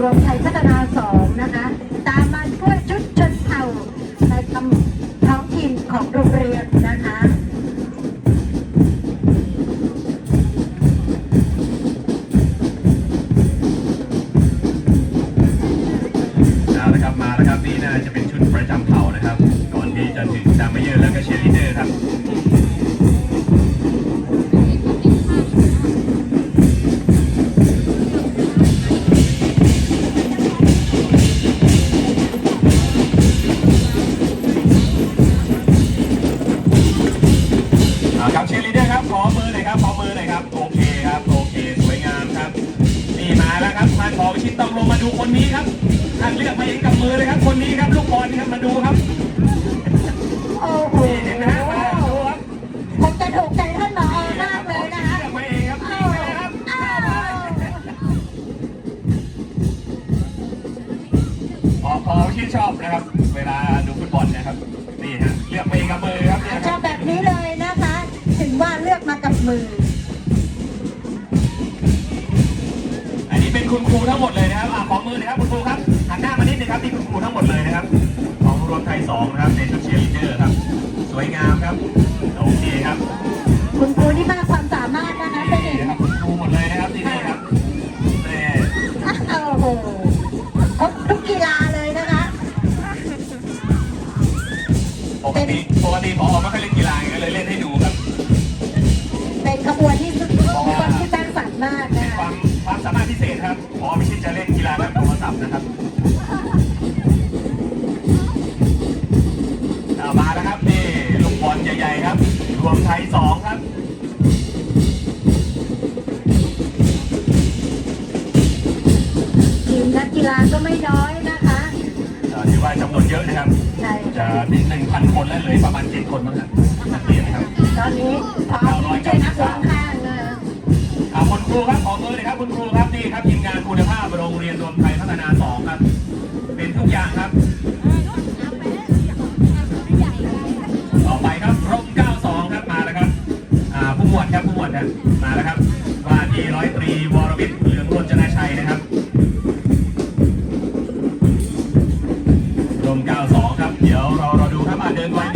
รวมไทยพัฒนาสองนะคะ ตามมาด้วยชุดชนเผ่าในท้องถิ่นของโรงเรียนนะคะเอาละครับมาแล้วครับนี่น่าจะเป็นชุดประจำเผ่านะครับ ก่อนที่จะถึงจามเยอร์แล้วก็เชีย ขอมือหน่อยครับขอมือหน่อยครับ โอเคครับโอเคสวยงามครับนี่มาแล้วครับท่านขอวิชิตต้องลงมาดูคนนี้ครับท่านเลือกมาเองกับมือเลยครับ คนนี้ครับลูกบอลครับมาดูครับโอ้โหนี่เห็นไหมฮะมาดูครับคงจะถูกใจท่านหมอมากเลยนะคะเลือกมาเองครับนี่ไปเลยครับอ้าวพอพอชื่นชอบนะครับ เวลาดูฟุตบอลนะครับนี่ฮะเลือกมาเองกับมือครับเนี่ยคชรัอบบแบบนี้เลย มากับมือ อันนี้เป็นคุณครูทั้งหมดเลยนะครับอะขอมือหน่อยครับคุณครูครับหันหน้ามานิดนึงครับนี่คุณครูทั้งหมดเลยนะครับ ของรวมไทยสองนะครับในชุดเชียร์ลีดเดอร์ครับ สวยงามครับโอเคครับคุณครูนี่มากความสามารถนะคะเป็นนี่เด็กนะครับคุณครูหมดเลยนะครับที่นี่ครับนี่โอ้โหครบทุกกีฬาเลยนะคะ ปกติปกติพอไม่ค่อยเล่นกีฬาไงก็เลยเล่นให้ดู มากเป็นะนคคะวามความสามารถพิเศษครับพอไม่ใช่จะเล่นกีฬาแบบโทรศัพท์นะครับเอามาแล้วครับนี่ลูกบอลใหญ่ๆครับ รวมไทยสองครับ ทีมนักกีฬาก็ไม่น้อยนะคะ เอ่อถือว่าจำนวนเยอะนะครับ ใช่จะมีหนึ่งพันคนแล้วเหลยประมาณเจ็ดคนมั้งครับ คุณครูครับขอมือหน่ยครับคุณครูครับนี่ครับทีมงานคุณภาพโรงเรียนรวมไทยพัฒนา2ครับ เป็นทุกอย่างครับ ต่อไปครับร่ม92 ครับมาแล้วครับอ่าผู้หมวดครับผู้หมวดนะมาแล้วครับว่าที่ร้อยตรีวรวิทย์เหลืองรจนาชัยนะครับร่ม92 ครับ เดี๋ยวเราเราดูครับมาเดินไว้